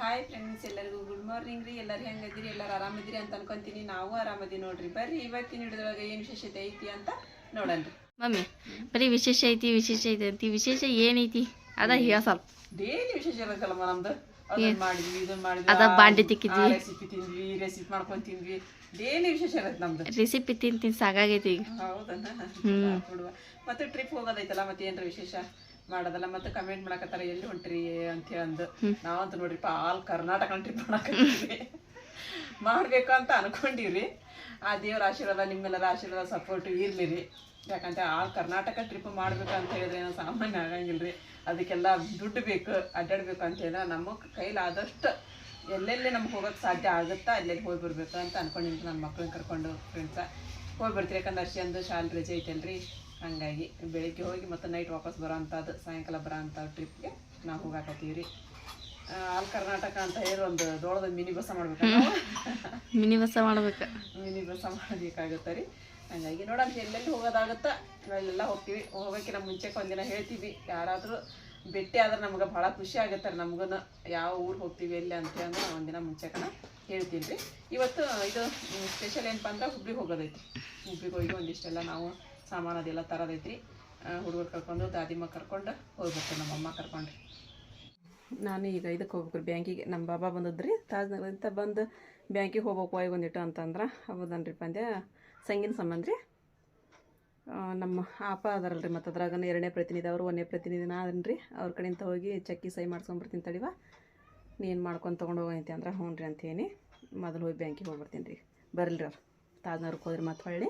Hi friends ಎಲ್ಲರಿಗೂ good morning ರೀ. ಎಲ್ಲರೂ ಹೆಂಗದಿರಿ ಎಲ್ಲರೂ ಆರಾಮದಿರಿ ಅಂತ ಅನ್ಕೊಂತೀನಿ. ನಾವು ಆರಾಮದಿ ನೋಡ್ರಿ. ಬರ್ರಿ ಇವತ್ತಿನ ಹಿಡಿದ್ರೊಳಗೆ ಏನು ವಿಶೇಷತೆ ಐತಿ ಅಂತ ನೋಡಲ್ರಿ ಮಮ್ಮಿ ಬರೀ ವಿಶೇಷ ಐತಿ ವಿಶೇಷ ಐತಿ ಅಂತಿ. ವಿಶೇಷ ಏನೈತಿ? ಅದ ಹೇಳ ಸ್ವಲ್ಪ. ಡೈಲಿ ವಿಶೇಷ ಇರತ್ತಲ್ಲಮ್ಮ ನಮ್ದು? ಅದನ್ನ ಮಾಡಿದ್ವಿ ಇದನ್ನ ಮಾಡಿದ್ವಿ. ಅದ ಬಾಂಡೆ ತಿಕ್ಕಿದ್ವಿ. ರೆಸಿಪಿ ತಿಂದ್ವಿ ರೆಸಿಪಿ ಮಾಡ್ಕೊಂಡು ತಿಂದ್ವಿ. ಡೈಲಿ ವಿಶೇಷ ಇರತ್ತೆ ನಮ್ದು. ರೆಸಿಪಿ ತಿಂದು ತಿಂದು ಸಾಕಾಗೈತಿ ಈಗ. ಹೌದನ್ನ ಮತ್ತೆ ಟ್ರಿಪ್ ಹೋಗೋದೈತಲ್ಲ ಮತ್ತೆ ಏನ್ರ ವಿಶೇಷ? ಮಾಡೋದಲ್ಲ ಮತ್ತೆ ಕಮೆಂಟ್ ಮಾಡಕತ್ತಾರ ಎಲ್ಲಿ ಹೊಂಟ್ರಿ ಅಂತ ಅಂದು. ನಾವಂತ ನೋಡ್ರಿಪ್ಪ ಆಲ್ ಕರ್ನಾಟಕ ಟ್ರಿಪ್ ಮಾಡಕತ್ತೀವಿ. ಮಾಡ್ಬೇಕು ಅಂತ ಅನ್ಕೊಂಡಿವ್ರಿ. ಆ ದೇವ್ರ ಆಶೀರ್ವಾದ ನಿಮ್ಮೆಲ್ಲರ ಆಶೀರ್ವಾದ ಸಪೋರ್ಟ್ ಇರ್ಲಿ ರೀ. ಯಾಕಂತ ಆಲ್ ಕರ್ನಾಟಕ ಟ್ರಿಪ್ ಮಾಡ್ಬೇಕು ಅಂತ ಹೇಳಿದ್ರೆ ಏನೋ ಸಾಮಾನ್ಯ ಆಗಂಗಿಲ್ರಿ. ಅದಕ್ಕೆಲ್ಲ ದುಡ್ಡು ಬೇಕು ಅಡ್ಡಾಡ್ಬೇಕು ಅಂತ ಹೇಳಿದ್ರೆ ನಮ್ಮ ಕೈಲಾದಷ್ಟು ಎಲ್ಲೆಲ್ಲಿ ನಮ್ಗೆ ಹೋಗೋಕೆ ಸಾಧ್ಯ ಆಗುತ್ತಾ ಅಲ್ಲೆಲ್ಲಿ ಹೋಗಿ ಬರ್ಬೇಕು ಅಂತ ಅನ್ಕೊಂಡಿನಿ ನನ್ನ ಮಕ್ಳನ್ನ ಕರ್ಕೊಂಡು ಫ್ರೆಂಡ್ಸ ಹೋಗಿ ಬರ್ತೀರಿ ಯಾಕಂದ್ರೆ ಅಷ್ಟೊಂದು ಶಾಲೆ ರಜೆ ಐತಲ್ರಿ ಹಂಗಾಗಿ ಬೆಳಿಗ್ಗೆ ಹೋಗಿ ಮತ್ತೆ ನೈಟ್ ವಾಪಸ್ ಬರೋ ಅಂಥದ್ದು ಸಾಯಂಕಾಲ ಬರೋ ಅಂಥ ಟ್ರಿಪ್ಗೆ ನಾವು ಹೋಗಾಕತ್ತೀವಿ ರೀ ಆಲ್ ಕರ್ನಾಟಕ ಅಂತ ಹೇಳಿ ಒಂದು ದೊಡ್ಡದ ಮಿನಿ ಬಸ್ ಮಾಡ್ಬೇಕು. ಮಿನಿ ಬಸ್ ಮಾಡ್ಬೇಕು. ಮಿನಿ ಬಸ್ ಮಾಡಬೇಕಾಗುತ್ತೆ ರೀ ಹಂಗಾಗಿ ನೋಡೋಣ ಎಲ್ಲೆಲ್ಲಿ ಹೋಗೋದಾಗುತ್ತಾ. ಅಲ್ಲೆಲ್ಲ ಹೋಗ್ತೀವಿ. ಹೋಗೋಕ್ಕಿಂತ ಮುಂಚೆಗೆ ಒಂದಿನ ಹೇಳ್ತೀವಿ. ಯಾರಾದರೂ ಭೇಟಿ ಆದ್ರೆ ನಮ್ಗೆ ಭಾಳ ಖುಷಿ ಆಗುತ್ತೆ ನಮ್ಗೂ ಯಾವ ಊರು ಹೋಗ್ತೀವಿ ಎಲ್ಲಿ ಅಂತೇಳಿ ಅಂದ್ರೆ ನಾವು ಒಂದಿನ ಮುಂಚೆಕನ ಹೇಳ್ತೀನಿ ರೀ ಇವತ್ತು ಇದು ಸ್ಪೆಷಲ್ ಏನಪ್ಪ ಅಂದ್ರೆ ಹುಬ್ಳಿಗೆ ಹೋಗೋದೈತಿ ಹುಬ್ಳಿಗೆ ಹೋಗಿ ಒಂದಿಷ್ಟೆಲ್ಲ ನಾವು ಸಾಮಾನು ಅದೆಲ್ಲ ತರೋದೈತ್ರಿ. ಹುಡುಗರು ಕರ್ಕೊಂಡು, ದಾದಿಮ್ಮ ಕರ್ಕೊಂಡು ಹೋಗ್ಬೇಕು, ನಮ್ಮಮ್ಮ ಕರ್ಕೊಂಡ್ರಿ. ಕರ್ಕೊಂಡು ನಾನು ಈಗ ಇದಕ್ಕೆ ಹೋಗ್ಬೇಕು, ಬ್ಯಾಂಕಿಗೆ. ನಮ್ಮ ಬಾಬಾ ಬಂದದ್ರಿ, ತಾಜ್ನಗರದಿಂದ ಬಂದು ಬ್ಯಾಂಕಿಗೆ ಹೋಗ್ಬೇಕು ಹೋಗಿ ಒಂದಿಟ್ಟು ಅಂತಂದ್ರೆ. ಹೌದನ್ರಿ ಪಂದ್ಯ ಸಂಗಿನ ಸಂಬಂಧ ರೀ. ನಮ್ಮ ಆಪ ರೀ ಮತ್ತು ಅದ್ರಾಗ ಎರಡನೇ ಪ್ರತಿನಿಧಿ ಅವರು, ಒಂದನೇ ಪ್ರತಿನಿಧಿ ನಾ ಅದನ್ರಿ ಅವ್ರ ಕಡೆಯಿಂದ ಹೋಗಿ ಚಕ್ಕಿ ಸಹಿ ಮಾಡ್ಸ್ಕೊಂಬರ್ತೀನಿ ತಡಿವ. ನೀನು ಮಾಡ್ಕೊಂಡು ತೊಗೊಂಡು ಹೋಗೈತಿ ಅಂದ್ರೆ ಹ್ಞೂ ರೀ ಅಂತೇನಿ ಮೊದಲು ಹೋಗಿ ಬ್ಯಾಂಕಿಗೆ ಹೋಗ್ಬರ್ತೀನಿ ರೀ. ಬರಲ್ರಿ ಅವ್ರು. ತಾಜ್ನವ್ರಿಗೆ ಹೋದ್ರಿ ಮತ್ತೆ ಹೊಳ್ಳಿ.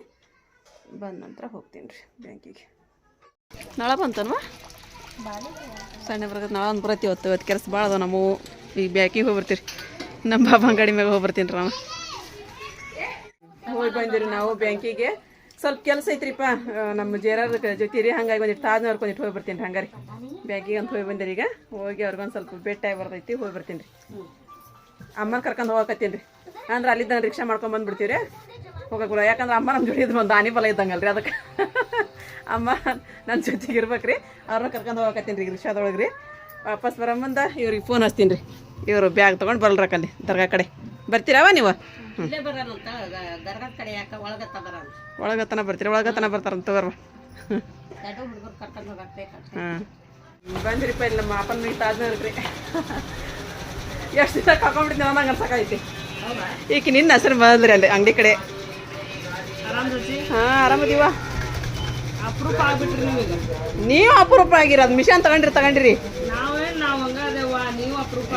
ಬಂದ ನಂತರ ಹೋಗ್ತೀನಿ ರೀ ಬ್ಯಾಂಕಿಗೆ. ನಾಳೆ ಬಂತನ್ವಾ ಸಣ್ಣ ಬರ್ಗದ ನಾಳೆ ಒಂದು ಬರತ್ತಿ ಇವತ್ತು. ಇವತ್ತು ಕೆಲಸ ಭಾಳ ಅದಾವ ನಮ್ಮವು. ಈಗ ಬ್ಯಾಂಕಿಗೆ ಹೋಗ್ಬರ್ತೀರಿ. ನಮ್ಮ ಬಾಬಾ ಗಾಡಿ ಮ್ಯಾಗ ಹೋಗ್ಬರ್ತೀನಿ ರೀ ನಾವು. ಹೋಗಿ ಬಂದಿರಿ ನಾವು ಬ್ಯಾಂಕಿಗೆ. ಸ್ವಲ್ಪ ಕೆಲಸ ಐತ್ರಿಪ್ಪ ನಮ್ಮ ಜೇರಾರ್ ಜೊತೆ ರೀ. ಹಂಗಾಗಿ ಒಂದಿಟ್ಟು ತಾಜ್ನವ್ರಿಗೆ ಒಂದಿಟ್ಟು ಹೋಗಿ ಬರ್ತೀನಿ ಹಂಗಾರಿ. ಬ್ಯಾಂಕಿಗೆ ಅಂತ ಹೋಗಿ ಬಂದಿರಿ ಈಗ. ಹೋಗಿ ಅವ್ರಿಗೊಂದು ಸ್ವಲ್ಪ ಬೆಟ್ಟಾಗಿ ಬರ್ತೈತಿ ಹೋಗಿ ಬರ್ತೀನಿ ರೀ. ಅಮ್ಮನ ಕರ್ಕೊಂಡು ಹೋಗಕತ್ತೀನಿ ರೀ. ಅಂದ್ರೆ ಅಲ್ಲಿದ್ದ ರಿಕ್ಷಾ ಮಾಡ್ಕೊಂಡು ಬಂದ್ಬಿಡ್ತೀವಿ ರೀ ಹೋಗಕ್ಕೆ ಬರೋ ಯಾಕಂದ್ರೆ ಅಮ್ಮ ನಮ್ಮ ಜೋಡಿ ಇದ್ರೆ ಒಂದು ಆನಿ ಬಲ ಇದ್ದಂಗಲ್ಲ ರೀ ಅದಕ್ಕೆ. ಅಮ್ಮ ನನ್ನ ಜೊತೆಗೆ ಇರ್ಬೇಕು ರೀ ಅವ್ರನ್ನ ಕರ್ಕೊಂಡು ಹೋಗಕತ್ತೀನಿ ರೀ ರಿಕ್ಷಾದೊಳಗೆ ರೀ ವಾಪಸ್ ಮುಂದೆ ಇವ್ರಿಗೆ ಫೋನ್ ಹಚ್ತೀನಿ ರೀ. ಇವರು ಬ್ಯಾಗ್ ತೊಗೊಂಡು ಬರಲ್ರಕ್ಕಲ್ಲಿ ದರ್ಗಾ ಕಡೆ. ಬರ್ತೀರವ ನೀವು? ಒಳಗತನ ಬರ್ತೀರಿ? ಒಳಗತನ ಬರ್ತಾರಂತ ಬರ್ವ ಹಾಂ. ಬಂದ್ರಿಪ್ಪ ಇಲ್ಲಿ ನಮ್ಮ ಅಪ್ಪನ ಮೀಟ್ ಆದ್ಮೇಲೆ ರೀ ಎಷ್ಟು ದಿನ ಕರ್ಕೊಂಡ್ಬಿಡ್ತೀನಿ ನಂಗೆ ಅನ್ಸಕ್ಕೈತಿ ಈಕೆ ನಿನ್ನ ಹೆಸರು ಬಂದ್ರಿ ಅಲ್ಲಿ ಅಂಗಡಿ ಕಡೆ. ಹಾಂ ಆರಾಮದೀವ ನೀವು ಅಪರೂಪ ಆಗಿರೋದು. ಮಿಷನ್ ತಗೊಂಡ್ರಿ ತಗೊಂಡ್ರಿ. ಮತ್ತ ನಾವ್ ಹಂಗ ಅದೇವ ನೀವು ಅಪ್ರೂಪ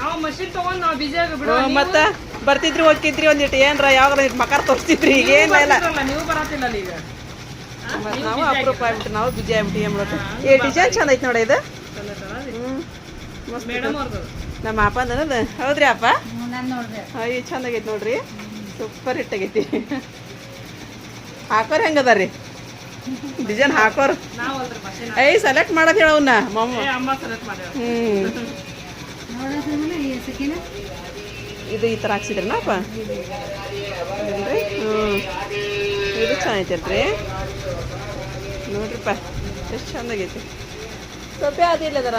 ನಾವು ಮಷಿನ್ ತಗೊಂಡ್ ನಾವ್ ಬಿಜಿ ಆಗಿ ಬಿಡೋ ಮತ್ತೆ ಬರ್ತಿದ್ರಿ ಹೋಗ್ತಿದ್ರಿ ಒಂದಿಟ್ಟು ಏನ್ರ ಯಾವಾಗ ಮಕಾರ ತೋರಿಸ್ತಿದ್ರಿ. ಈಗ ಏನಿಲ್ಲ ನಾವು ಅಪರೂಪ ಆಗ್ಬಿಟ್ಟು ನಾವು ಬಿಜಿ ಆಗ್ಬಿಟ್ಟು ಏನ್ ಮಾಡೋದು. ಏ ಡಿಸೈನ್ ಚಂದ ಐತಿ ನೋಡಿ ಇದು. ನಮ್ಮ ಅಪ್ಪ ಅಂದ್ರೆ ಹೌದ್ರಿ ಅಪ್ಪ? ನಾನು ನೋಡ್ದೆ. ಅಯ್ಯ ಚಂದ ಆಗೈತಿ ನೋಡ್ರಿ ಸೂಪರ್ ಹಿಟ್ ಆಗೈತಿ. ಹಾಕೋರ್ ಹೆಂಗದ ರೀ ಡಿಸೈನ್ ಹಾಕೋರು. ಐ ಸೆಲೆಕ್ಟ್ ಮಾಡೋದು ಹೇಳವನ್ನ ಮಮ್ಮ ಹ್ಮ್. ಇದು ಈ ಥರ ಹಾಕ್ಸಿದ್ರನಪ್ಪ ಹ್ಞೂ ಇದು ಚೆನ್ನಾಗೈತಲ್ರಿ ನೋಡ್ರಿಪ್ಪ ಎಷ್ಟು ಚಂದಾಗೈತಿ. ಸೊಪ್ಪೆ ಅದಿಲ್ಲ ಅದರ?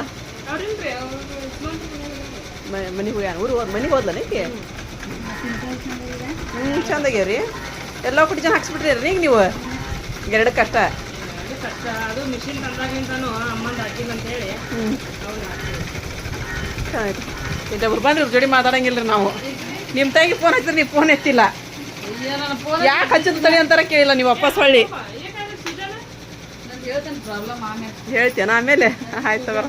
ಮನೆಗೆ ಹೋಗ್ಯಾನ? ಊರು ಹೋದ್ ಮನೆಗೆ ಹೋದ್ಲನೈತಿ ಹ್ಞೂ ಚಂದಾಗ್ಯಾವ್ರಿ. ಎಲ್ಲ ಕುಡಿ ಜನ ಹಾಕ್ಸ್ಬಿಟ್ರಿ ಈಗ ನೀವು? ಎರಡು ಕಷ್ಟ. ಬಂದ್ರಿ ಇವ್ರ ಜೋಡಿ ಮಾತಾಡಂಗಿಲ್ಲ ರೀ ನಾವು. ನಿಮ್ಮ ತಾಯಿಗೆ ಫೋನ್ ಹಚ್ಚಿದ್ರೆ ನೀವು ಫೋನ್ ಎತ್ತಿಲ್ಲ. ಯಾಕೆ ಹಚ್ಚಿದ ತಳಿ ಅಂತಾರ ಕೇಳಿಲ್ಲ ನೀವು ವಾಪಸ್ ಹೊಳ್ಳಿ. ಹೇಳ್ತೇನೆ ಆಮೇಲೆ. ಆಯ್ತು ಬರ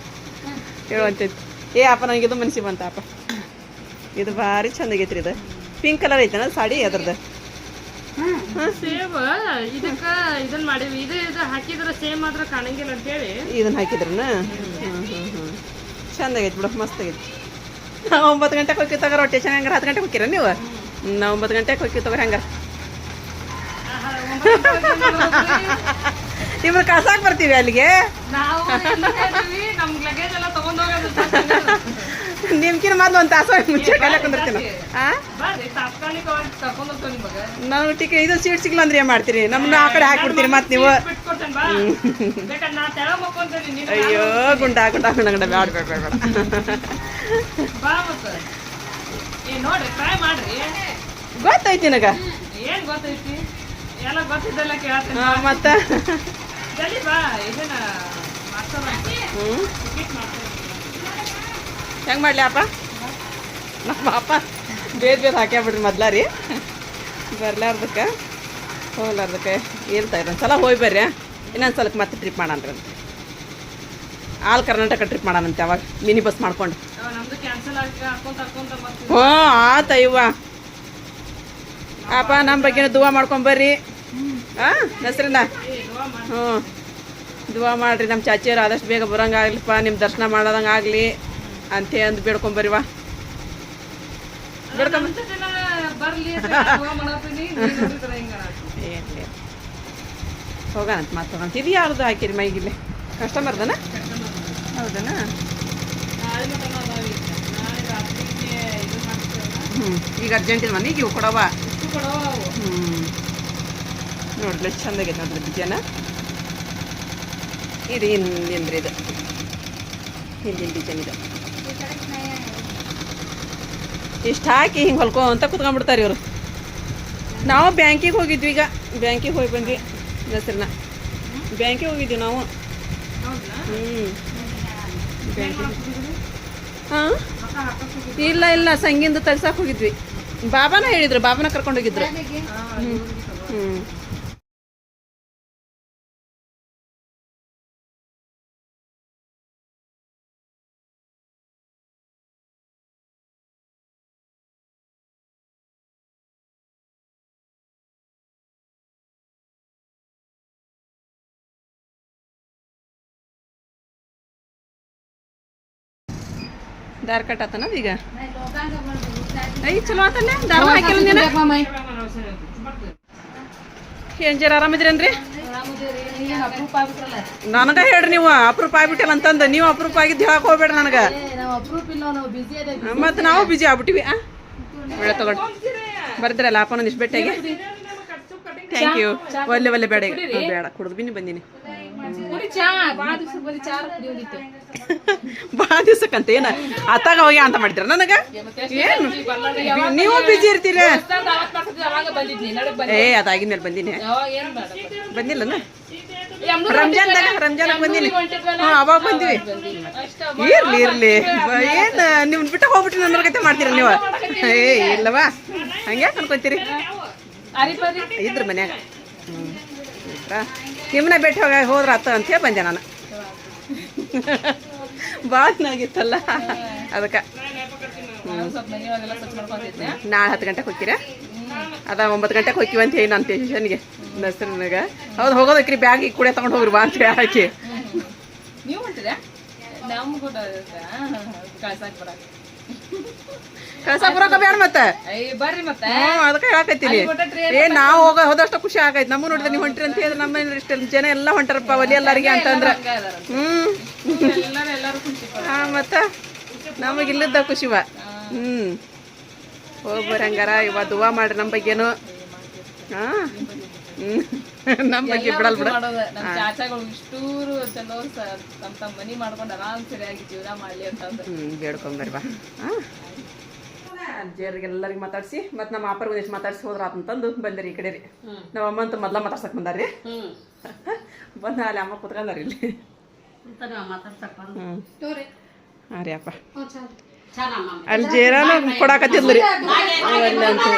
ಹೇಳುವಂತೈತಿ ಏ ಅಪ್ಪ ನನಗೆ ಇದು ಮನ್ಸಿ ಬಂತ ಅಪ್ಪ. ಇದು ಭಾರಿ ಚಂದಾಗೈತ್ರಿ ಇದು. Pink colour ಐತನ? ಸಾಡಿ ಅದ್ರದ್ದು. ಸೇವ್ ಇದಕ್ಕ ಇದನ್ನ ಮಾಡೀವಿ ಇದು ಇದು ಹಾಕಿದ್ರೆ ಸೇಮ್ ಮಾತ್ರ ಕಾಣಂಗಿಲ್ಲ ಅಂತ ಹೇಳಿ ಇದನ್ನ ಹಾಕಿದ್ರನ? ಹ್ಞೂ ಹ್ಞೂ ಹ್ಞೂ ಚಂದಾಗೈತಿ ಬಿಡು ಮಸ್ತ್ ಆಗೈತಿ. ನಾವು ಒಂಬತ್ತು ಗಂಟೆಗೆ ಹೋಗಿ ತಗೋರ ಸ್ಟೇಷನ್ ಹಂಗಾರೆ ಹತ್ತು ಗಂಟೆಗೆ ಹೋಗಿರ ನೀವು? ನಾ ಒಂಬತ್ತು ಗಂಟೆಗೆ ಹೋಗಿ ತಗೋರಿ ಹಂಗಾರೆ. ಇವ್ರು ಕಳ್ಸಾಕ್ ಬರ್ತೀವಿ ಅಲ್ಲಿಗೆ? ನಾವು ನಮ್ ಲಗೇಜ್ ಎಲ್ಲ ತಗೊಂಡ್ ಹೋಗೋದು. ನಿಮ್ಕಿನ ಮೊದ್ಲು ಒಂದು ತಾಸು ಮುಂಚೆ ಕಾಲ ಕುಂದಿರ್ತೀನಿ. ನಾನು ನಾವು ಟಿಕೆಟ್ ಇದು ಸೀಟ್ ಸಿಗ್ಲ ಅಂದ್ರೆ ಏನ್ ಮಾಡ್ತೀರಿ? ನಮ್ಮನ್ನ ಆ ಕಡೆ ಹಾಕ್ಬಿಡ್ತೀರಿ ಮತ್ತೆ ನೀವು. ಅಯ್ಯೋ ಗುಂಡ ಗುಂಡ ಗುಂಡ ಗುಂಡ ಬ್ಯಾಡ ಬೇಡ ಬೇಡ ಬೇಡ. ಗೊತ್ತೈತಿ ನಿನಗ. ಮತ್ತೆ? ಹ್ಞೂ ಹೆಂಗೆ ಮಾಡಲಿ ಅಪ್ಪ? ನಮ್ಮ ಅಪ್ಪ ಬೇರೆ ಬೇದ್ ಹಾಕ್ಯಾಬಿಡ್ರಿ ಮೊದ್ಲ ರೀ. ಬರ್ಲಾರ್ದಕ್ಕೆ ಹೋಗ್ಲಾರ್ದಕ್ಕೆ ಏನ್ತಾ ಇರೋ ಸಲ ಹೋಗಿ ಬರ್ರಿ ಇನ್ನೊಂದು ಸಲಕ್ಕೆ ಮತ್ತೆ ಟ್ರಿಪ್ ಮಾಡಣ್ರಂತೆ ಆಲ್ ಕರ್ನಾಟಕ ಟ್ರಿಪ್ ಮಾಡೋಣಂತೆ ಅವಾಗ ಮಿನಿ ಬಸ್ ಮಾಡ್ಕೊಂಡು. ಹ್ಞೂ ಆತ ಇವ್ವ. ಅಪ್ಪ ನಮ್ಮ ಬಗ್ಗೆ ದುವಾ ಮಾಡ್ಕೊಂಬರ್ರಿ ಹಾಂ ಹೆಸ್ರಿಂದ ಹ್ಞೂ. ದುವಾ ಮಾಡ್ರಿ ನಮ್ಮ ಚಾಚಿಯವ್ರು ಆದಷ್ಟು ಬೇಗ ಬರೋಂಗಾಗ್ಲಿಪ್ಪ ನಿಮ್ಮ ದರ್ಶನ ಮಾಡೋದಂಗೆ ಆಗಲಿ ಅಂತ ಅಂದ್ ಬೇಡ್ಕೊಂಬರಿವಾ ಹೋಗೋಣಂತ ಮತ್ತೆ ಹೋಗೋಣ ಇದು ಯಾರ್ದು ಹಾಕಿರಿ ಮೈಗಿಲ್ಲಿ ಕಸ್ಟಮರ್ದನ ಹೌದನ? ಹ್ಞೂ ಈಗ ಅರ್ಜೆಂಟ್ ಇಲ್ಲ ಈಗ ಇವು ಕೊಡವ? ಹ್ಞೂ ನೋಡ್ಲಿ ಚಂದಾಗೈತೆ ನೋಡ್ರಿ ಡಿಜೈನ ಇದು ಹಿಂದಿನ ಇದು ಹಿಂದಿನ ಡಿಸೈನ್ ಇದು. ಇಷ್ಟು ಹಾಕಿ ಹಿಂಗೆ ಹೊಲ್ಕೊಂತ ಕುತ್ಕೊಂಡ್ಬಿಡ್ತಾರೆ ಇವರು. ನಾವು ಬ್ಯಾಂಕಿಗೆ ಹೋಗಿದ್ವಿ ಈಗ. ಬ್ಯಾಂಕಿಗೆ ಹೋಗಿ ಬಂದ್ವಿ ಹೆಸ್ರನ್ನ ಬ್ಯಾಂಕಿಗೆ ಹೋಗಿದ್ವಿ ನಾವು. ಹ್ಞೂ ಹಾಂ? ಇಲ್ಲ ಇಲ್ಲ ಸಂಗಿಂದು ತರ್ಸಕ್ಕೆ ಹೋಗಿದ್ವಿ. ಬಾಬಾನ ಹೇಳಿದ್ರು ಬಾಬಾನ ಕರ್ಕೊಂಡು ಹೋಗಿದ್ರು. ಹ್ಞೂ ದಾರ ಕಟ್ಟತನ ಈಗ? ಐ ಚಲೋ ಆತಲ್ಲ ದಾರ ಹಾಕಿಲ್ಲ ನೀನು? ಏನ್ ಜರ ಆರಾಮಿದ್ರೇನ್ರಿ ನನಗ ಹೇಳ್ರಿ ನೀವು ಅಪ್ರೂಪ ಆಗ್ಬಿಟ್ಟಿಲ್ಲ ಅಂತಂದ. ನೀವು ಅಪ್ರೂಪ ಆಗಿದ್ದು ಹೇಳಕ್ ಹೋಗ್ಬೇಡ ನನಗ. ಮತ್ತೆ ನಾವು ಬಿಜಿ ಆಗ್ಬಿಟ್ಟಿವಿ ಆ? ಒಳ್ಳೆ ತಗೊಂಡು ಬರ್ದ್ರಲ್ಲ ಅಪ್ಪನ ಒಂದಿಷ್ಟು ಬೆಟ್ಟಿಗೆ? ಥ್ಯಾಂಕ್ ಯು ಒಲ್ಲೆ ಒಲ್ಲೆ ಬೇಡ ಬೇಡ ಕುಡ್ದು. ಬಿನ್ನಿ ಬಂದೀನಿ ಭಾಳ ದಿವ್ಸಕ್ಕಂತ, ಏನ? ಅತ್ತಾಗ ಹೋಗಿ ಅಂತ ಮಾಡ್ತೀರ ನನಗ? ಏನು? ನೀವು ಬಿಜಿ ಇರ್ತೀರ? ಏ ಅದಾಗಿನ ಮೇಲೆ ಬಂದೀನಿ. ಬಂದಿಲ್ಲನ? ರಂಜಾನ್ದಾಗ ರಂಜಾನ್ ಬಂದಿನಿ. ಹಾ, ಅವಾಗ ಬಂದಿವಿ. ಇರ್ಲಿ ಇರ್ಲಿ. ಏನ್? ನಿಮ್ ಬಿಟ್ಟ ಹೋಗ್ಬಿಟ್ಟು ನನ್ನ ಕತೆ ಮಾಡ್ತೀರ ನೀವು? ಏ ಇಲ್ಲವಾ ಹಂಗ್ಯಾಕೆ ಅನ್ಕೊಂತೀರಿ? ಇದ್ರ ಮನ್ಯಾಗ. ಹ್ಞೂ ನಿಮ್ಮನ್ನ ಭೇಟಿ ಹೋಗ ಹೋದ್ರ ಆತ ಅಂತೇಳಿ ಬಂದೆ ನಾನು. ಭಾಳ ಚೆನ್ನಾಗಿತ್ತಲ್ಲ? ಅದಕ್ಕೆ. ನಾಳೆ ಹತ್ತು ಗಂಟೆಗೆ ಹೋಗ್ತೀರಾ? ಅದ ಒಂಬತ್ತು ಗಂಟೆಗೆ ಹೋಗ್ತೀವಿ ಅಂತ ಹೇಳಿ ನಾನು ಸ್ಟೇಷನ್ಗೆ ನರ್ಸರಿನಾಗ ಹೌದು, ಹೋಗೋದಕ್ರಿ ಬ್ಯಾಗ್ ಕೂಡ ತಗೊಂಡು ಹೋಗ್ರಿ ಬಾ ಅಂತ ಹೇಳಿ ಹಾಕಿ. ನೀವು ಕಳ್ಸಾಕ್ ಬರಕ್ ಬೇಡ ಮತ್ತೆ? ಹ್ಞೂ ಅದಕ್ಕೆ ಹೇಳಕತ್ತೀನಿ. ಏ ನಾವು ಹೋಗ ಹೋದಷ್ಟು ಖುಷಿ ಆಗೈತೆ. ನಮ್ಮ ನೋಡಿದ್ರೆ ನೀವು ಹೊಂಟ್ರಿ ಅಂತ ಹೇಳಿದ್ರೆ ನಮ್ಮ ಇಷ್ಟ ಜನ ಎಲ್ಲ ಹೊಂಟಾರಪ್ಪ ಒಲಿ ಎಲ್ಲರಿಗೆ ಅಂತಂದ್ರೆ. ಹ್ಮ್. ಹಾ ಮತ್ತ? ನಮಗೆ ಇಲ್ಲದ ಖುಷಿವ ಹ್ಮ್. ಹೋಗಿ ಬರಂಗಾರ ಇವ ದುವಾ ಮಾಡ್ರಿ ನಮ್ಮ ಬಗ್ಗೆನು. ಹಾ. ಹ್ಮ್. ನಮ್ಮ ಬಗ್ಗೆ ಬಿಡಲ್ ಬಿಡ. ನಮ್ಮ ನಮ್ ಚಾಚಾಗಳು ಇಷ್ಟೂರು ಚಲೋ ಸ- ತಮ್ ತಮ್ಮ ಮನಿ ಮಾಡ್ಕೊಂಡು ಆರಾಮ್ ಸರಿಯಾಗಿ ಜೀವನ ಮಾಡ್ಲಿ ಅಂತಂದ್ರೆ ಹ್ಮ್ ಬೇಡ್ಕೊಂಬರಿ ಬಾ. ಹಾಂ ಅಜ್ಜಿಯರಿಗೆಲ್ಲರಿಗೆ ಮಾತಾಡಿಸಿ ಮತ್ತೆ ನಮ್ಮ ಅಪ್ಪರ ಒಂದಿಷ್ಟು ಮಾತಾಡ್ಸಿ ಹೋದ್ರ ಅಂತಂದು ಬಂದಿರಿ ಈ ಕಡೆ ರೀ. ನಮ್ಮ ಅಮ್ಮ ಅಂತ ಮೊದ್ಲ ಮಾತಾಡ್ಸಕ್ ಬಂದಾರ್ರಿ ಬಂದ ಅಲ್ಲಿ ಅಮ್ಮ ಕುತ್ಕೊಂಡಾರ ಇಲ್ಲಿ. ಹಾಂ ರೀ ಅಪ್ಪ. ಅಲ್ಲಿ ಜೇರಾನು ಕೊಡಾಕತ್ತಿದ್ಲು ರೀ. ಅಂತ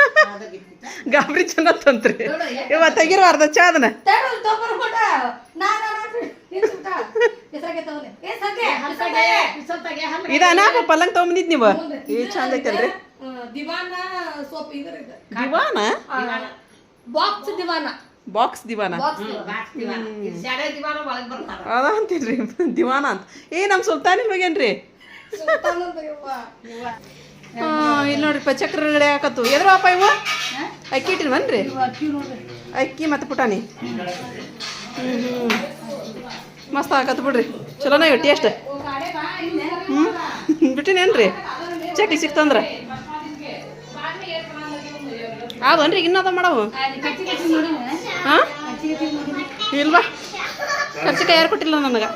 ಗಾಬರಿ ಚಂದ ತಂತ್ರಿ ಇವ ತೆಗಿರೋ ಅರ್ಧ ಚಾ ಅದನ್ನ ಇದ ಪಲ್ಲಂಗ್ ತಗೊಂಬಂದಿದ್ ನೀವು? ಈ ಚಂದ ಐತಲ್ರಿ. ದಿವಾನ ಬಾಕ್ಸ್ ದಿವಾನ. ಬಾಕ್ಸ್ ದಿವಾನ? ಅದ ಅಂತೀನ್ರಿ ದಿವಾನ ಅಂತ. ಏ ನಮ್ಮ ಸುಲ್ತಾನಿ ಹೋಗ್ಯಾನ್ರಿ ಇಲ್ಲಿ ನೋಡ್ರಿ ಪಚಕ್ರ ರೆಡಿ ಹಾಕತ್ತು. ಎದ್ರ ಅಪ್ಪ ಇವ? ಅಕ್ಕಿ ಇಟ್ಟಿರ್ವನ್ರಿ ಅಕ್ಕಿ ಮತ್ತು ಪುಟಾಣಿ. ಹ್ಞೂ ಹ್ಞೂ ಮಸ್ತ್ ಹಾಕತ್ತು ಬಿಡ್ರಿ. ಚಲೋನ ಇವ್ ಟೇಸ್ಟ್ ಹ್ಞೂ ಬಿಟ್ಟಿನೇನ್ರಿ ಚಕ್ಲಿ ಸಿಕ್ತಂದ್ರ ಅವನ್ರಿ ಇನ್ನದ ಮಾಡವು. ಹಾಂ? ಇಲ್ವಾ? ಕೈ ಯಾರು ಕೊಟ್ಟಿಲ್ಲ ನನಗೆ?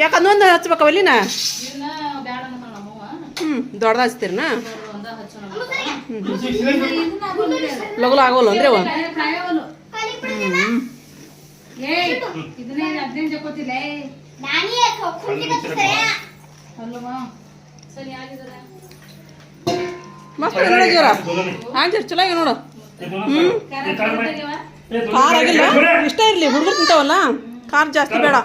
ಯಾಕೆ ಅದೊಂದು ಹಚ್ಬೇಕವಲ್ಲಿನ ಹ್ಞೂ ದೊಡ್ಡದ ಹಚ್ತೀರನ? ಲಗಲು ಆಗೋಲ್ಲ ಅಂದ್ರೆ ಅವ? ಮಸ್ತ್ ಇದೆ ನೋಡಿ ಜೋರ ಹಾಂ ಚಲೋ ಆಗಿ ನೋಡು. ಹ್ಞೂ ಖಾರ ಆಗಿಲ್ಲ? ಇಷ್ಟ ಇರಲಿ ಹುಡುಗರು ತಿಂತಾವಲ್ಲ? ಖಾರ ಜಾಸ್ತಿ ಬೇಡ.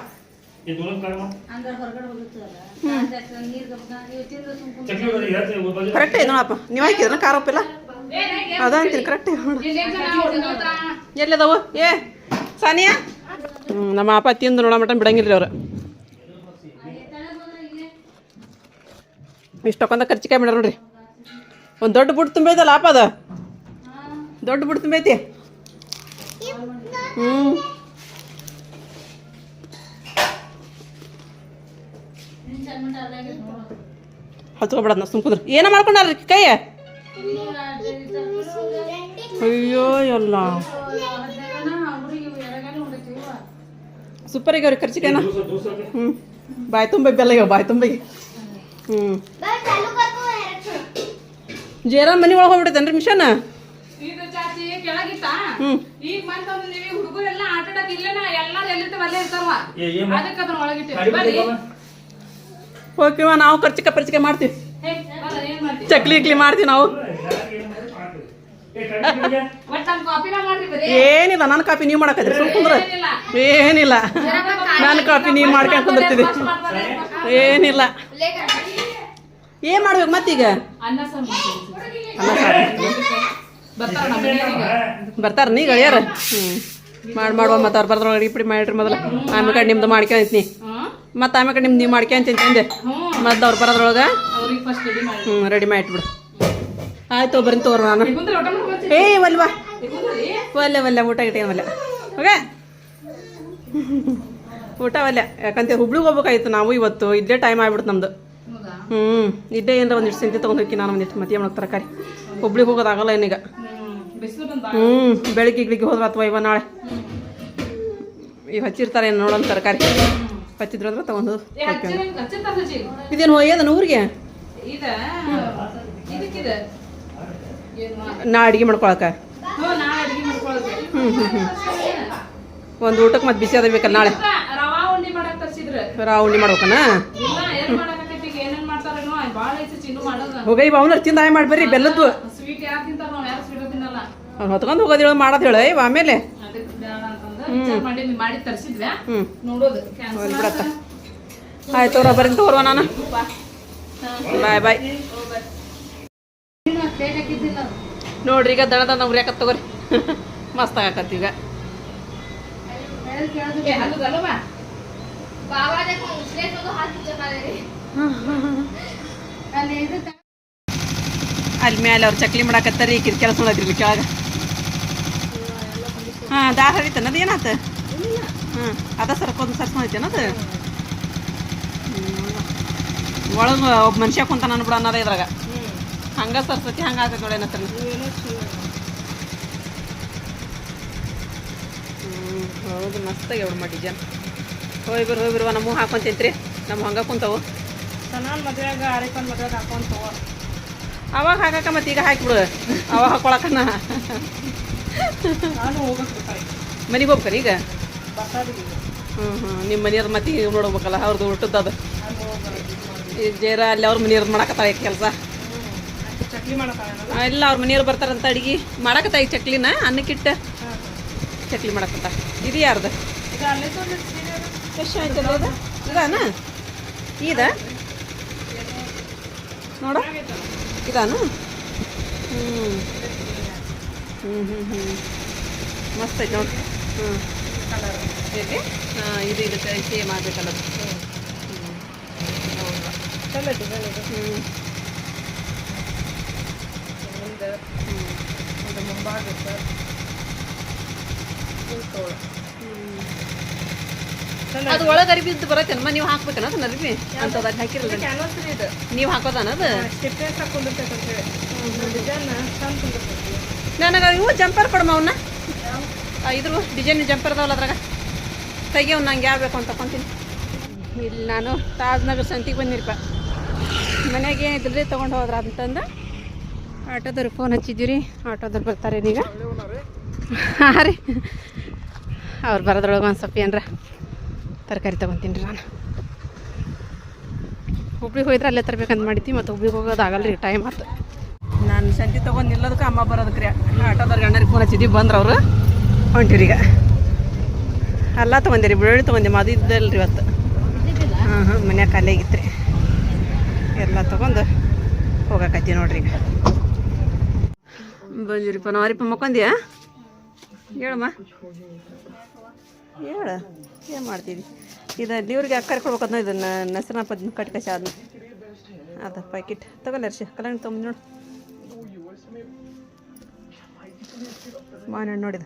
ಕರೆಕ್ಟ್ ಇದೆ ನೋಡಪ್ಪ. ನೀವು ಹಾಕಿದ್ರನ ಖಾರ ಉಪ್ಪಿಲ್ಲ ಅದ ಅಂತೀನಿ ಕರೆಕ್ಟ್ ನೋಡು. ಎಲ್ಲಿದಾವು? ಏ ಸಾನಿಯಾ? ನಮ್ಮ ಅಪ್ಪ ತಿಂದು ನೋಡ ಮಟ್ಟ ಬಿಡಂಗಿಲ್ಲ ಅವ್ರು. ಖರ್ಚು ಕರ್ಚಿಕಾಯಿ ಮಾಡ್ಯಾರ ನೋಡ್ರಿ. ಒಂದು ದೊಡ್ಡ ಬುಡ್ ತುಂಬೈತಲ್ಲ ಅಪ್ಪ ಅದ. ದೊಡ್ಡ ಬುಡ್ ತುಂಬೈತಿ ಹ್ಞೂ ಹಚ್ಕೊಬಿಡೋದು ಸುಮ್ ಕುಂದ್ರ. ಏನ ಮಾಡ್ಕೊಂಡಾರ ಕೈ ಅಯ್ಯೋ ಎಲ್ಲ ಸೂಪರ್ ಆಗ್ಯಾವ್ರಿ ಖರ್ಚಿಗೆ ಹ್ಞೂ ಬಾಯ್ ತುಂಬ ಬೆಲ್ಲ ಬಾಯ್ ತುಂಬಿ. ಹ್ಞೂ ಜೇರ ಮನೆ ಒಳಗೆ ಹೋಗ್ಬಿಡತ್ತೇನ್ರಿ ಮಿಷನ್? ಇದು ಚಾಚಿ ಕೆಳಗಿತ್ತ? ಹ್ಞೂ ನೀವು ಹೋಗ್ತೀವ ನಾವು ಖರ್ಚಿಕ ಪರಿಚಿಕೆ ಮಾಡ್ತೀವಿ. ಚಕ್ಲಿ ಇಕ್ಲಿ ಮಾಡ್ತೀವಿ ನಾವು. ಏನಿಲ್ಲ ನನ್ನ ಕಾಪಿ ನೀವು ಮಾಡಕತ್ರಿ ಸುಮ್ ಕುಂದ್ರ. ಏನಿಲ್ಲ. ನನ್ನ ಕಾಪಿ ನೀವು ಮಾಡ್ಕೊಂಡು ಕುಂದಿರ್ತೀವಿ ಏನಿಲ್ಲ. ಏನ್ ಮಾಡ್ಬೇಕು ಮತ್ತೀಗ? ಬರ್ತಾರ ನೀ ಗಳಿಯಾರ ಹ್ಞೂ ಮಾಡಿ ಮಾಡುವ ಮತ್ತು ಅವ್ರು ಬರ್ದ್ರೊಳಗೆ ಇಪ್ಪಡಿ ಮಾಡಿರಿ ಮೊದಲು. ಆಮೇಲೆ ನಿಮ್ದು ಮಾಡ್ಕೊಂತೀನಿ. ಮತ್ತು ಆಮೇಲೆ ನಿಮ್ ನಿಮ್ದು ನೀವು ಮಾಡ್ಕೊಂತೀನಿ ಅಂದೆ ಮತ್ತು ಅವ್ರು ಬರೋದ್ರೊಳಗೆ? ಫಸ್ಟ್ ರೆಡಿ ಮಾಡಿ. ಹ್ಞೂ ರೆಡಿ ಮಾಡಿಟ್ಬಿಡು ಆಯ್ತು ಬರೀ ತೋರ್ ನಾನು. ಏ ಒಲ್ವಾ ಒಲ್ಲೆ ಒಲ್ಲೆ ಊಟ ಒಲ್ಲೆ. ಓಕೆ ಊಟ ಒಲ್ಲೆ. ಯಾಕಂತ ಹುಬ್ಳಿಗೆ ಹೋಗ್ಬೇಕಾಯ್ತು ನಾವು ಇವತ್ತು. ಇಲ್ಲೇ ಟೈಮ್ ಆಗ್ಬಿಡ್ತು ನಮ್ದು. ಹ್ಮ್ ಹ್ಞೂ ಇಲ್ಲೇ ಏನಾರ ಒಂದಿಷ್ಟು ಸಿಂತಿ ತೊಗೊಂಡು ಹೋಗಿ ನಾನು ಒಂದಿಷ್ಟು ಮತ್ತೆ ಮಾಡೋಕೆ ತರಕಾರಿ. ಹುಬ್ಳಿಗೆ ಹೋಗೋದಾಗಲ್ಲ ಏನೀಗ ಹ್ಮ್ ಹ್ಞೂ ಬೆಳಿಗ್ಗೆ ಗಿಳಿಗೆ ಹೋದ್ರ ಅಥವಾ ಇವ ನಾಳೆ. ಈಗ ಹಚ್ಚಿರ್ತಾರೆ ಏನು ನೋಡೋಣ ತರಕಾರಿ. ಹಚ್ಚಿದ್ರು ತಗೊಂಡು ಇದೇನು ಹೋಗ್ಯದನ ಊರಿಗೆ? ನಾ ಅಡ್ಗೆ ಮಾಡ್ಕೊಳಕ. ಹ್ಞೂ ಹ್ಞೂ ಹ್ಞೂ ಒಂದು ಊಟಕ್ಕೆ ಮತ್ತೆ ಬಿಸಿ ಅದ ಬೇಕಲ್ಲ ನಾಳೆ. ರವಾ ಉಂಡಿ ಮಾಡ್ಬೇಕನ? ಹೋಗೈ ಅವನರ್ ತಿಂದ ಆಯ್ ಮಾಡಿ ಬರ್ರಿ ಬೆಲ್ಲದ್ದು ಹೊತ್ಕೊಂಡು ಹೋಗೋದಿಲ್ಲ ಮಾಡೋದು ಹೇಳ ಆಮೇಲೆ. ಆಯ್ತು ತೋರ ಬರೀ ತಗೋರ್ವ ನಾನು ಬಾಯ್ ಬಾಯ್ ನೋಡ್ರಿ ಈಗ ದಣ ದಣ ಉರಿಯಾಕ ತಗೋರಿ. ಮಸ್ತ್ ಆಗಕತ್ತಿ ಈಗ. ಅಲ್ಲಿ ಮೇಲೆ ಅವ್ರು ಚಕ್ಲಿ ಮಾಡಾಕತ್ತಾರಿ ಕಿರ್ ಕೆಲಸ ಮಾಡತ್ರಿ ಕೆಳಗ. ಹಾಂ ದಾರ ಹರಿತನ. ಅದು ಏನಾತ? ಹಾಂ ಅದ ಸರ್ಕೋದು ಸರ್ಸ್ಕೊಂಡೈತೇನದು ಒಳಗೆ ಒಬ್ಬ ಮನುಷ್ಯ ಕುಂತ ಅನ್ಬಿಡ ಬಿಡ ಅನ್ನೋದ ಇದ್ರಾಗ. ಹಂಗೆ ಸರ್ಸತಿ ಹಂಗ ಆಗತ್ತೆ ನೋಡಿ ಏನತ್ತ ಹ್ಞೂ ಹೌದು ಮಸ್ತಾಗಿ ಅವ್ರು ಮಾಡಿ ಡಿಜೈನ್. ಹೋಗಿ ಬರ್ರಿ ಹೋಗಿ ಬರುವ ನಮ್ಮ ಹಾಕೊಂತೈತ್ರಿ. ನಮ್ಮ ಹಂಗೆ ಕುಂತವು. ಸನಾನ್ ಮದ್ವೆಯಾಗ ಆರಿಕೊಂಡ್ ಮದ್ವೆಯಾಗ ಹಾಕೊಂತವ. ಅವಾಗ ಹಾಕಕ್ಕ ಮತ್ತೆ ಈಗ ಹಾಕಿಬಿಡು ಅವಾಗ ಹಾಕೊಳಕನ. ಮನೆಗೆ ಹೋಗ್ಬೇಕಲ್ಲ ಈಗ? ಹ್ಞೂ ಹ್ಞೂ ನಿಮ್ಮ ಮನೆಯವ್ರ ಮತ್ತೆ ಈಗ ನೋಡ್ಬೇಕಲ್ಲ ಅವ್ರದ್ದು ಹುಟ್ಟದ ಅದು. ಈಗ ಜೇರ ಅಲ್ಲಿ ಅವ್ರ ಮನೆಯವ್ರ ಮಾಡಕತ್ತಾರ ಈಗ ಕೆಲಸ? ಇಲ್ಲ ಅವ್ರ ಮನೆಯವ್ರು ಬರ್ತಾರಂತ ಅಡಿಗೆ. ಮಾಡಕತ್ತ ಈಗ ಚಕ್ಲಿನ? ಅನ್ನಕ್ಕಿಟ್ಟ? ಚಕ್ಲಿ ಮಾಡಕತ್ತ ಇದು ಯಾರ್ದು? ಎಷ್ಟು ಆಯ್ತಲ್ಲ ಇದು? ಇದಾನ? ಇದ? ನೋಡ. ಇದಾನ? ಹ್ಞೂ ಹ್ಞೂ ಹ್ಞೂ ಹ್ಞೂ ಮಸ್ತ್ ಐತೆ ನೋಡಿ ಹ್ಞೂ ಹೇಗೆ ಹಾಂ ಇದು ಇದಕ್ಕೆ ಸೇಮ್ ಆಗಬೇಕಲ್ಲ ಹ್ಞೂ ಚಲೋ ಡಿಸೈನ್ ಇದು ಹ್ಞೂ ಮುಂದೆ ಇದು ಮುಂಭಾಗಕ್ಕೆ ಅದು ಒಳಗೆ ಅರಿವಿ ಇದ್ದು ಬರತ್ತೇನಮ್ಮ ನೀವು ಹಾಕ್ಬೇಕನ ಅದನ್ನ ಅರಿವಿ? ಅಂತದ ಹಾಕಿರಲ್ಲ. ಇದು. ನೀವು ಹಾಕೋದಾನ ಅದು? ಸ್ಟಿಫ್ನೆಸ್ ಹಾಕೊಂಡಿರ್ತೈತೆ ಅಂತ ಹೇಳಿ. ಡಿಸೈನ್ ಚಂದ ಕುಂದಿರ್ತೈತಿ ನನಗೆ ಇವು ಜಂಪರ್ ಕೊಡಮ್ಮ ಅವನ್ನ ಇದ್ರ ಡಿಸೈನ್ ಜಂಪರ್ ಅದಾವಲ್ಲ ಅದ್ರಾಗ. ತೆಗಿಯವ್ ನಂಗೆ ಯಾವ ಬೇಕು ಅಂತ ತಗೊತೀನಿ ಇಲ್ಲಿ ನಾನು ತಾಜ್ ನಗರ್ ಸಂತಿಗೆ ಬಂದಿರಪ್ಪ ಮನೆಗೆ ಇದ್ರೆ ತೊಗೊಂಡು ಹೋದ್ರ ಅಂತಂದು ಆಟೋದವ್ರಿಗೆ ಫೋನ್ ಹಚ್ಚಿದ್ದೀವಿ ರೀ ಆಟೋದವ್ರು ಬರ್ತಾರೆ ಈಗ ಹಾಂ ರೀ. ಅವ್ರು ಬರೋದ್ರೊಳಗೆ ಒಂದು ಸ್ವಲ್ಪ ಏನರ ತರಕಾರಿ ತೊಗೊತೀನಿ ರೀ ನಾನು. ಹುಬ್ಳಿಗೆ ಹೋಯ್ದ್ರೆ ಅಲ್ಲೇ ತರಬೇಕಂತ ಮಾಡಿತಿ ಮತ್ತು ಹುಬ್ಳಿಗೆ ಹೋಗೋದಾಗಲ್ಲ ರೀ ಟೈಮ್ ಆಯ್ತು ನಾನು ಸಂತಿ ತೊಗೊಂಡು ನಿಲ್ಲೋದಕ್ಕೆ ಅಮ್ಮ ಬರೋದಕ್ಕೆ ರೀ ಆಟೋದವ್ರು ಗಂಡರಿಗೆ ಫೋನ್ ಹಚ್ಚಿದ್ವಿ ಬಂದ್ರೆ ಅವರು ಹೊಂಟಿರಿ ಈಗ ಎಲ್ಲ ತೊಗೊಂಡಿರಿ ಬೆಳ್ಳುಳ್ಳಿ ತೊಗೊಂಡಿ ಅದು ರೀ ಇವತ್ತು. ಹಾಂ ಹಾಂ, ಮನ್ಯಾಗ ಖಾಲಿ ಆಗಿತ್ತು ಎಲ್ಲ ತೊಗೊಂಡು ಹೋಗಕತ್ತೀವಿ ನೋಡ್ರಿ ಈಗ. ಬಂದಿರಿಪ್ಪ ನಾವರಿಪ್ಪ ಮಕ್ಕೊಂದಿಯಾ? ಹೇಳಮ್ಮ. ಹೇಳ, ಏನು ಮಾಡ್ತೀವಿ ಇದು ದೇವ್ರಿಗೆ ಅಕ್ಕರ್ ಕೊಡ್ಬೇಕಂತ ಇದನ್ನ ನಸನ ಪದ್ ಕಟ್ಕಸ ಅದನ್ನ ಅದ ಪ್ಯಾಕೆಟ್ ತಗೊಂಡ್ ಕಲ್ಯಾಣ ತೊಗೊಂಡು ನೋಡು. ಮಾವಿನ ಹಣ್ಣು ನೋಡಿದ.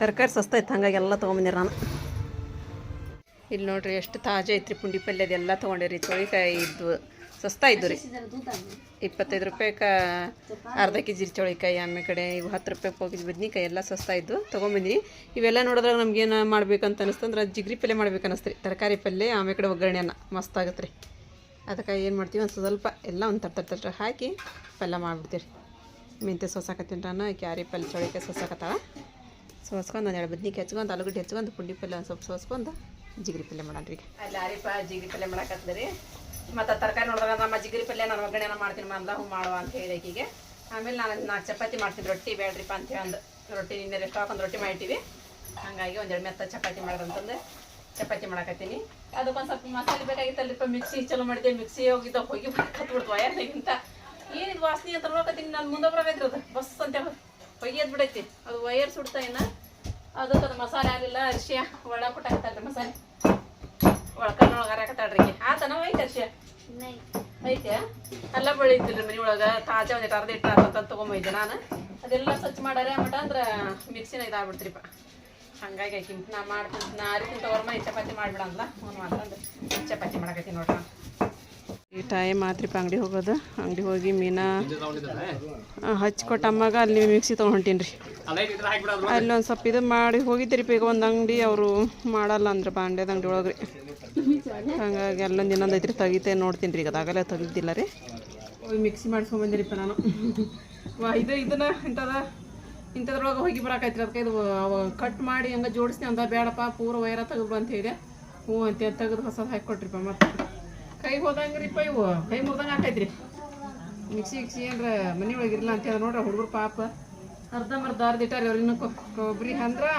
ತರಕಾರಿ ಸಸ್ತ ಇತ್ತು, ಹಂಗಾಗಿ ಎಲ್ಲ ತೊಗೊಂಬಂದಿರ ನಾನು. ಇಲ್ಲಿ ನೋಡ್ರಿ, ಎಷ್ಟು ತಾಜಾ ಐತ್ರಿ ಪುಂಡಿ ಪಲ್ಯ ಅದೆಲ್ಲ ತೊಗೊಂಡಿರಿ. ಚೌಳಿಕಾಯಿ ಇದ್ವು ಸಸ್ತಾ ಇದ್ದು ರೀ. ಇಪ್ಪತ್ತೈದು ರೂಪಾಯಿಗೆ ಅರ್ಧ ಕೆ ಜಿ ಚೌಳಿಕಾಯಿ, ಆಮೇಲೆ ಕಡೆ ಇವು ಹತ್ತು ರೂಪಾಯಿ ಪಾವು ಜಿ ಬದ್ನಿಕಾಯಿ, ಎಲ್ಲ ಸಸ್ತಾ ಇದ್ದು ತೊಗೊಂಬಂದಿರಿ ಇವೆಲ್ಲ ನೋಡಿದ್ರಾಗ ನಮ್ಗೇನು ಮಾಡ್ಬೇಕಂತ ಅನಿಸ್ತಂದ್ರೆ, ಜಿಗ್ರಿ ಪಲ್ಯ ಮಾಡ್ಬೇಕು ರೀ ತರಕಾರಿ ಪಲ್ಯ, ಆಮೇಲೆ ಕಡೆ ಒಗ್ಗರಣೆನ ಮಸ್ತ್ ಆಗತ್ತೆ ರೀ ಅದಕ್ಕೆ ಏನು ಮಾಡ್ತೀವಿ, ಒಂದು ಸ್ವಲ್ಪ ಎಲ್ಲ ಒಂದು ತಟ್ಟ ತಟ್ಟ ಹಾಕಿ ಪಲ್ಯ ಮಾಡಿಬಿಡ್ತೀವಿ ಮೆಂತ್ಯ ಸೋಸಾಕತ್ತೀನಿ ನಾನು ಕ್ಯಾರಿ ಪಲ್ಯ, ಚೌಳಿಕಾಯಿ ಸೋಸಾಕತ್ತಾವ ಸೋಸ್ಕೊಂಡು ಒಂದು ಎರಡು ಬದ್ನಿಕಾಯಿ ಹೆಚ್ಕೊಂಡು ಆಲೂಗಡ್ಡೆ ಹೆಚ್ಕೊಂಡು ಪುಂಡಿ ಪಲ್ಯ ಒಂದು ಸ್ವಲ್ಪ ಸೋಸ್ಕೊಂಡು ಜಿಗ್ರಿ ಪಲ್ಯ ಮಾಡೋಣ ರೀ ಅಲ್ಲಿ ಯಾರಿಪ್ಪ ಜಿಗ್ರಿ ಪಲ್ಯ ಮಾಡಕತ್ತದ್ರಿ ಮತ್ತು ತರಕಾರಿ ನೋಡಿದ್ರೆ ನಮ್ಮ ಜಿಗ್ರಿ ಪಲ್ಯ ನಾನು ಒಗ್ಗರಣೆನ ಮಾಡ್ತೀನಿ ಮಂದ ಹೂ ಮಾಡುವ ಅಂತ ಹೇಳಿ ಆಕಿಗೆ. ಆಮೇಲೆ ನಾನು ನಾಲ್ಕು ಚಪಾತಿ ಮಾಡ್ತೀನಿ, ರೊಟ್ಟಿ ಬೇಡ್ರಿಪ್ಪ ಅಂತ ಒಂದು ರೊಟ್ಟಿ ನಿನ್ನೆ ರೆಸ್ಟ್ ಹಾಕೊಂಡು ರೊಟ್ಟಿ ಮಾಡಿಟ್ಟಿವಿ. ಹಾಗಾಗಿ ಒಂದೆರಡು ಮೆತ್ತ ಚಪಾತಿ ಮಾಡೋದಂತಂದು ಚಪಾತಿ ಮಾಡಕತ್ತೀನಿ. ಅದಕ್ಕೊಂದು ಸ್ವಲ್ಪ ಮಸಾಲೆ ಬೇಕಾಗಿತ್ತಲ್ಲಪ್ಪ ಮಿಕ್ಸಿ ಚಲೋ ಮಾಡಿದೆ, ಮಿಕ್ಸಿ ಹೋಗಿದ್ದ, ಹೋಗಿ ಕತ್ಬಿಡ್ತು ವಯರ್ನಾಗಿಂತ ಏನಿದು ವಾಸನೆ ಅಂತ ನೋಡಕತ್ತೀನಿ ನಾನು ಮುಂದೆ ಬರಬೇಕ್ರಿ ಅದು ಬಸ್ ಅಂತ ಹೊಯ್ಯದ್ ಬಿಡೈತಿ, ಅದು ವಯರ್ ಸುಡ್ತಾ ಇನ್ನ. ಅದಕ್ಕೆ ಅದು ಮಸಾಲೆ ಆಗಲಿಲ್ಲ ಅರಿಶಿಯ ಒಳ ಕೊಟ್ಟಾಕತ್ತಾಳ್ರಿ ಮಸಾಲೆ. ಒಳಕನ್ನೊಳಗೆ ಹಾಕತ್ತಾಳ್ರಿ ಈಕಿ ಆತನ ಐತೆ ಅರಿಶಿಯ? ಐತೆ. ಅಲ್ಲ ಬೆಳಿತಿಲ್ರಿ ಮನೆ ಒಳಗೆ, ತಾಜಾ ಒಂದಿಟ್ಟು ಅರ್ಧ ಇಟ್ಟು ಅಂತ ತೊಗೊಂಬೈತೆ ನಾನು. ಅದೆಲ್ಲ ಸ್ವಚ್ಛ ಮಾಡಾರೆ ಮಟ ಅಂದ್ರೆ ಮಿಕ್ಸಿನ ಇದಾಗ್ಬಿಡ್ತ್ರಿಪ್ಪ ಹಂಗಾಗಿ ಆಕಿ ನಾ ಮಾಡ್ತೀನಿ. ನಾ ಅರಿತೀನಿ ತಗೋರ್ಮ ಚಪಾತಿ ಮಾಡ್ಬಿಡ ಅಂದ್ಲ. ಅವ್ನು ಅಂತಂದು ಚಪಾತಿ ಮಾಡಕತ್ತೀನಿ ನೋಡ್ರ. ಈ ಟೈಮ್ ಆತ್ರಿಪ್ಪ ಅಂಗಡಿ ಹೋಗೋದು. ಅಂಗಡಿ ಹೋಗಿ ಮೀನಾ ಹಚ್ಕೊಟ್ಟು ಅಮ್ಮಾಗ ಅಲ್ಲಿ ಮಿಕ್ಸಿ ತೊಗೊಂಡು ಹೊಂಟೀನಿ ರೀ ಅಲ್ಲಿ ಒಂದು ಸ್ವಲ್ಪ ಇದು ಮಾಡಿ ಹೋಗಿದ್ದೀರಿ ಈಗ ಒಂದು ಅಂಗಡಿ ಅವರು ಮಾಡಲ್ಲ ಅಂದ್ರೆ ಬಾಂಡ್ಯದ ಅಂಗಡಿ ಒಳಗೆ ರೀ ಹಂಗಾಗಿ ಅಲ್ಲೊಂದು ಇನ್ನೊಂದು ಐತ್ರಿ. ತೆಗಿತೆ ನೋಡ್ತೀನಿ ರೀ ಈಗ ಅದಾಗಲೇ ತೆಗಿದ್ದಿಲ್ಲ ರೀ. ಹೋಗಿ ಮಿಕ್ಸಿ ಮಾಡಿಸ್ಕೊಂಬಂದಿರಿಪ್ಪ ನಾನು. ವಾ ಇದು ಇದನ್ನ ಇಂಥದ ಇಂಥದ್ರೊಳಗೆ ಹೋಗಿ ಬಿಡಾಕೈತ್ರಿ ಅದಕ್ಕೆ ಇದು ಕಟ್ ಮಾಡಿ ಹಂಗೆ ಜೋಡಿಸ್ತೀನಿ, ಅಂದ ಬೇಡಪ್ಪ, ಪೂರ ವೈರ ತೆಗೆದು ಅಂತ ಹೇಳಿದೆ. ಹ್ಞೂ ಅಂತ ತೆಗೆದು ಹೊಸದು ಹಾಕಿ ಕೊಟ್ರಿಪ್ಪ ಮತ್ತೆ. ಕೈ ಹೋದಂಗ್ರಿಪ್ಪ ಇವು, ಕೈ ಮುರ್ದಂಗೆ ಹಾಕೈತ್ರಿ ಮಿಕ್ಸಿ ಗಿಕ್ಸಿ ಏನ್ರ ಮನೆ ಒಳಗೆ ಇರಲ್ಲ ಅಂತ ಹೇಳಿ ನೋಡ್ರಿ ಹುಡುಗರು ಪಾಪ. ಅರ್ಧಂಬರ್ಧ ಅರ್ಧ ಇಟ್ಟಾರಿ ಅವ್ರು ಇನ್ನೂ ಕೊಬ್ಬರಿ ಅಂದ್ರೆ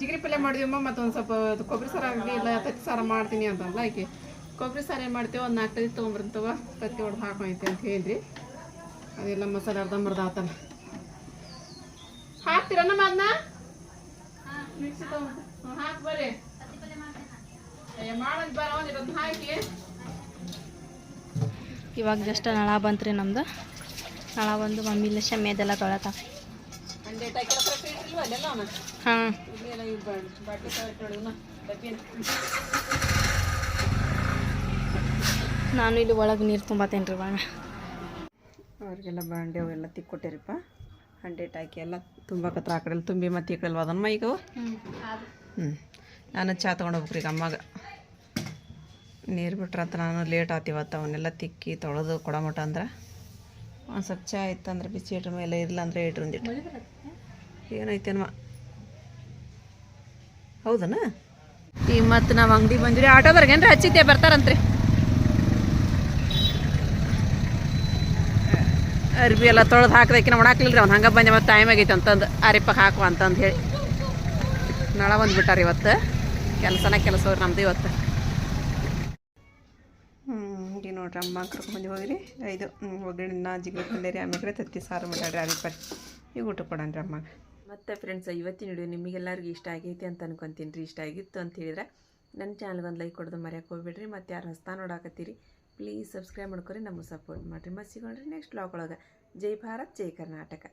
ಜಿಗಿರಿ ಪಲ್ಯ ಮಾಡಿದೀವಮ್ಮ, ಮತ್ತು ಒಂದು ಸ್ವಲ್ಪ ಕೊಬ್ಬರಿ ಸಾರು ಆಗಲಿ ಇಲ್ಲ ತತ್ತಿ ಸಾರು ಮಾಡ್ತೀನಿ ಅಂತಂದ್ಲ ಆಕೆ. ಕೊಬ್ಬರಿ ಸಾರು ಏನು ಮಾಡ್ತೇವೆ, ಒಂದು ನಾಲ್ಕು ತತ್ತಿ ತೊಗೊಂಬರ್ತವ ತತ್ತಿ ಹೊಡೆದು ಹಾಕೊಂೈತೆ ಅಂತ ಹೇಳಿದ್ರಿ. ಅದೆಲ್ಲ ಮಸಾಲೆ ಅರ್ಧಂಬರ್ಧ ಆತನ ಹಾಕ್ತೀರಮ್ಮ ಅದನ್ನ ಮಿಕ್ಸಿ ತೊಗೊಂಡು ಹಾಕಿ ಬರ್ರಿ. ಮಾಡೋದು ಬರ ಒಂದಿಟ್ಟು ಹಾಕಿ. ಇವಾಗ ಜಸ್ಟ್ ನಳ ಬಂತ್ರಿ ನಮ್ದು. ನಳ ಬಂದು ಮಮ್ಮಿ ಇಲ್ಲ ಶಮ್ಯದೆಲ್ಲ ಅವನ? ಹಾಂ. ನಾನು ಇಲ್ಲಿ ಒಳಗೆ ನೀರು ತುಂಬತ್ತೇನೆ ರೀ ಇವಾಗ ಅವ್ರಿಗೆಲ್ಲ ಬಾಂಡೆ ಅವೆಲ್ಲ ತಿಕ್ಕೊಟ್ಟಿರಪ್ಪ. ಹಂಡ್ರೆಡ್ ಹಾಕಿ ಎಲ್ಲ ತುಂಬಾಕತ್ರ ಆ ಕಡೆಲ್ಲ ತುಂಬಿ ಮತ್ತೆ ಈ ಕಡೆ ಅದನ್ನ ಈಗ? ಹ್ಞೂ ನಾನು ಚಾ ತೊಗೊಂಡು ಹೋಗ್ರಿ ಈಗ ಅಮ್ಮಗೆ. ನೀರು ಬಿಟ್ರಂತ ನಾನು ಲೇಟ್ ಆತಿವತ್ತು ಅವನ್ನೆಲ್ಲ ತಿಕ್ಕಿ ತೊಳೆದು ಕೊಡಮಟ ಅಂದ್ರೆ. ಒಂದು ಸ್ವಲ್ಪ ಚಾ ಇತ್ತಂದ್ರೆ ಬಿಸಿ ಇಟ್ರ ಮೇಲೆ ಇರಲಿಲ್ಲ ಅಂದರೆ ಇಟ್ರು ಒಂದಿಟ್ಟು ಏನೈತೇನಮ್ಮ ಹೌದನ? ಈಗ ಮತ್ತು ನಾವು ಅಂಗಡಿ ಬಂದಿರಿ ಆಟೋದವ್ರಿಗೇನ್ರಿ ಹಚ್ಚಿದ್ದೆ ಬರ್ತಾರಂತ್ರಿ? ಅರ್ಬಿ ಎಲ್ಲ ತೊಳೆದು ಹಾಕಿದಕ್ಕಿನ ಒಣಾಕ್ಲಿಲ್ಲ ರೀ ಅವ್ನು ಹಂಗೆ ಬಂದೆ ಮತ್ತೆ ಟೈಮ್ ಆಗೈತೆ ಅಂತಂದು ಆರಿಪ್ಪಕ್ಕೆ ಹಾಕುವ ಅಂತಂದು ಹೇಳಿ. ನಳ ಬಂದ್ಬಿಟ್ಟಾರ ಇವತ್ತು. ಕೆಲಸನೇ ಕೆಲಸ ನಮ್ದು ಇವತ್ತು. ಹ್ಞೂ ಹಿಂಗೆ ನೋಡ್ರಿ ಅಮ್ಮ ಕರ್ಕೊಂಡ್ಬಂದು ಹೋಗಿರಿ. ಇದು ಒಗ್ಗರಣೆ ಜಿಗಿರಿ ಪಲ್ಯರಿ ಆಮೇಲೆ ತತ್ತಿ ಸಾರು ಮಾಡ್ಯಾಡ್ರಿ ಅರಿಪರಿ ಈಗ ಊಟ ಕೊಡೋಣ್ರಿ ಅಮ್ಮ. ಮತ್ತು ಫ್ರೆಂಡ್ಸ್ ಇವತ್ತಿನ ವಿಡಿಯೋ ನಿಮಗೆಲ್ಲರಿಗೂ ಇಷ್ಟ ಆಗೈತಿ ಅಂತ ಅನ್ಕೊಂತೀನಿ ರೀ. ಇಷ್ಟ ಆಗಿತ್ತು ಅಂತ ಹೇಳಿದ್ರೆ ನನ್ನ ಚಾನಲ್ಗೆ ಒಂದು ಲೈಕ್ ಕೊಡೋದು ಮರ್ಯಾಕೆ ಹೋಗ್ಬೇಡ್ರಿ. ಮತ್ತು ಯಾರು ಹೊಸ್ತಾ ನೋಡಾಕತ್ತೀರಿ ಪ್ಲೀಸ್ ಸಬ್ಸ್ಕ್ರೈಬ್ ಮಾಡ್ಕೊರಿ ನಮಗೆ ಸಪೋರ್ಟ್ ಮಾಡಿರಿ ಮತ್ತೆ ಸಿಗೋಣ್ರಿ ನೆಕ್ಸ್ಟ್ ಬ್ಲಾಗ್ ಒಳಗೆ ಜೈ ಭಾರತ್ ಜೈ ಕರ್ನಾಟಕ